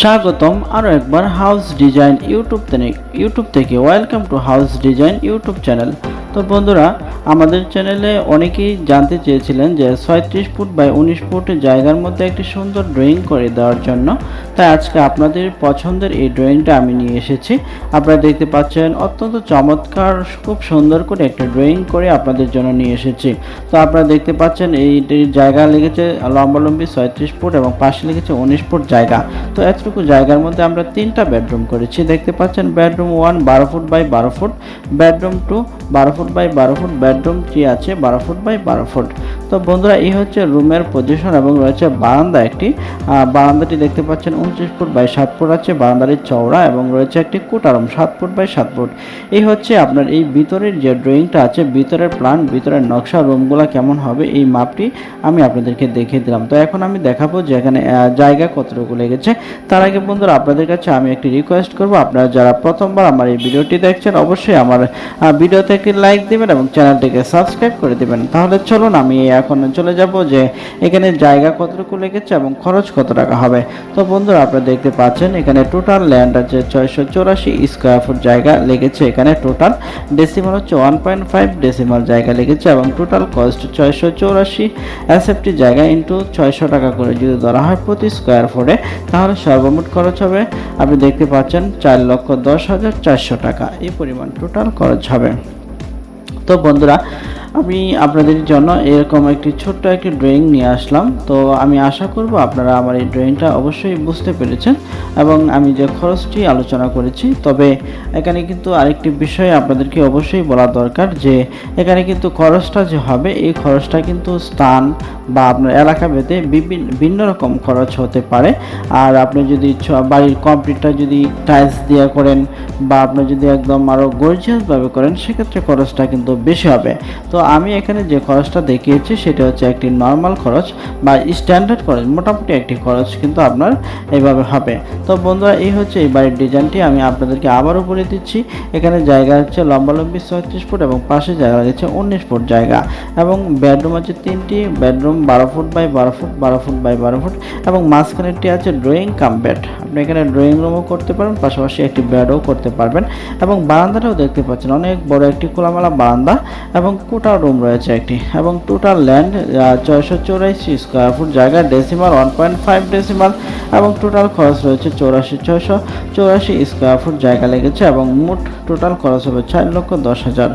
স্বাগতম আরও একবার হাউস ডিজাইন ইউটিউব ইউটিউব থেকে। Welcome to house design YouTube channel তো বন্ধুরা, আমাদের চ্যানেলে অনেকেই জানতে চেয়েছিলেন যে ছয়ত্রিশ ফুট বাই উনিশ ফুট জায়গার মধ্যে একটি সুন্দর ড্রয়িং করে দেওয়ার জন্য। তাই আজকে আপনাদের পছন্দের এই ড্রয়িংটা আমি নিয়ে এসেছি। আপনারা দেখতে পাচ্ছেন, অত্যন্ত চমৎকার, খুব সুন্দর করে একটা ড্রয়িং করে আপনাদের জন্য নিয়ে এসেছি। তো আপনারা দেখতে পাচ্ছেন এইটির জায়গা লেগেছে লম্বালম্বি ছয়ত্রিশ ফুট এবং পাশে লেগেছে উনিশ ফুট জায়গা। তো এতটুকু জায়গার মধ্যে আমরা তিনটা বেডরুম করেছি। দেখতে পাচ্ছেন, বেডরুম ওয়ান বারো ফুট বাই বারো ফুট, বেডরুম টু বারো ফুট বাই বারো ফুট বেডরুম থ্রি আছে বারো ফুট বাই বারো ফুট তো বন্ধুরা, এই হচ্ছে রুমের পজিশন এবং রয়েছে বারান্দা একটি। বারান্দাটি দেখতে পাচ্ছেন উনত্রিশ ফুট বাই সাত ফুট আছে বারান্দাটি চওড়া এবং রয়েছে একটি কুটারম সাত ফুট বাই সাত ফুট এই হচ্ছে আপনার এই ভিতরের যে ড্রয়িংটা আছে, ভিতরের প্ল্যান ভিতরের নকশা রুমগুলো কেমন হবে, এই মাপটি আমি আপনাদেরকে দেখিয়ে দিলাম। তো এখন আমি দেখাবো যে এখানে জায়গা কতটুকু লেগেছে। তার আগে বন্ধুরা, আপনাদের কাছে আমি একটি রিকোয়েস্ট করব। আপনারা যারা প্রথমবার আমার এই ভিডিওটি দেখছেন, অবশ্যই আমার ভিডিওতে একটি লাইক দিবেন এবং চ্যানেলটিকে সাবস্ক্রাইব করে দিবেন। তাহলে চলুন আমি এখন চলে যাব যে এখানে জায়গা কতটুকু লেগেছে এবং খরচ কত টাকা হবে। তো বন্ধুরা, আপনারা দেখতে পাচ্ছেন এখানে টোটাল ল্যান্ড আছে ছয়শো চৌরাশি স্কোয়ার ফুট জায়গা লেগেছে। এখানে টোটাল ডেসিমাল হচ্ছে ওয়ান পয়েন্ট ফাইভ ডেসিমাল জায়গা লেগেছে এবং টোটাল কস্ট ছয়শো চৌরাশি অ্যাসেপ্টি জায়গা ইন্টু ছয়শো টাকা করে যদি ধরা হয় প্রতি স্কোয়ার ফুটে তাহলে সর্বমোট খরচ হবে আপনি দেখতে পাচ্ছেন চার লক্ষ দশ হাজার চারশো টাকা। এই পরিমাণ টোটাল খরচ হবে। তো বন্ধুরা আমি আপনাদের জন্য এরকম একটি ছোট্ট একটি ড্রয়িং নিয়ে আসলাম। তো আমি আশা করব আপনারা আমার এই ড্রয়িংটা অবশ্যই বুঝতে পেরেছেন এবং আমি যে খরচটি আলোচনা করেছি, তবে এখানে কিন্তু আরেকটি বিষয় আপনাদেরকে অবশ্যই বলা দরকার যে, এখানে কিন্তু খরচটা যে হবে, এই খরচটা কিন্তু স্থান বা আপনার এলাকা ভেদে বিভিন্ন ভিন্ন রকম খরচ হতে পারে। আর আপনি যদি বাড়ির কমপ্লিটটা যদি টাইলস দিয়ে করেন বা আপনি যদি একদম আরও গর্জিয়াসভাবে করেন, সেক্ষেত্রে খরচটা কিন্তু বেশি হবে। তো আমি এখানে যে খরচটা দেখিয়েছি সেটা হচ্ছে একটি নর্মাল খরচ বা স্ট্যান্ডার্ড খরচ, মোটামুটি একটি খরচ কিন্তু আপনার এইভাবে হবে। তো বন্ধুরা, এই হচ্ছে এই বাড়ির ডিজাইনটি, আমি আপনাদেরকে আবারও বলে দিচ্ছি। এখানে জায়গা হচ্ছে লম্বালম্বি ছয়ত্রিশ ফুট এবং পাশে জায়গা রয়েছে উনিশ ফুট জায়গা এবং বেডরুম আছে তিনটি বেডরুম বারো ফুট বাই বারো ফুট বারো ফুট বাই বারো ফুট এবং মাঝখানেরটি আছে ড্রয়িং কাম বেড আপনি এখানে ড্রয়িং রুমও করতে পারেন, পাশাপাশি একটি বেডও করতে পারবেন এবং বারান্দাটাও দেখতে পাচ্ছেন, অনেক বড় একটি খোলামেলা বারান্দা এবং কোটা রুম রয়েছে একটি। এবং টোটাল ল্যান্ড ছয়শো চৌরাশি স্কোয়ার ফুট জায়গা decimal one point five decimal এবং টোটাল খরচ রয়েছে চৌরাশি, ছয়শো চৌরাশি স্কোয়ার ফুট জায়গা লেগেছে এবং মোট টোটাল খরচ হবে চার লক্ষ দশ হাজার।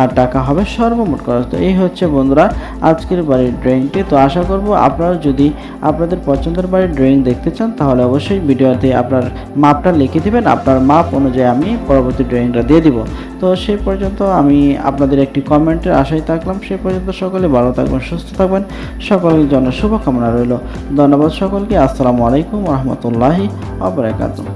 আর টাকা হবে সর্বমোট খরচ। তো এই হচ্ছে বন্ধুরা আজকের বাড়ির ড্রয়িংটি তো আশা করব আপনারা যদি আপনাদের পছন্দের বাড়ির ড্রয়িং দেখতে চান, তাহলে অবশ্যই ভিডিওতে আপনার মাপটা লিখে দিবেন। আপনার মাপ অনুযায়ী আমি পরবর্তী ড্রয়িংটা দিয়ে দিব। তো সেই পর্যন্ত আমি আপনাদের একটি কমেন্টের আশায় থাকলাম। সে পর্যন্ত সকলে ভালো থাকবেন, সুস্থ থাকবেন। সকলের জন্য শুভকামনা রইল। ধন্যবাদ সকলকে। আসসালামু আলাইকুম রহমতুল্লাহি আবরাকাতুহ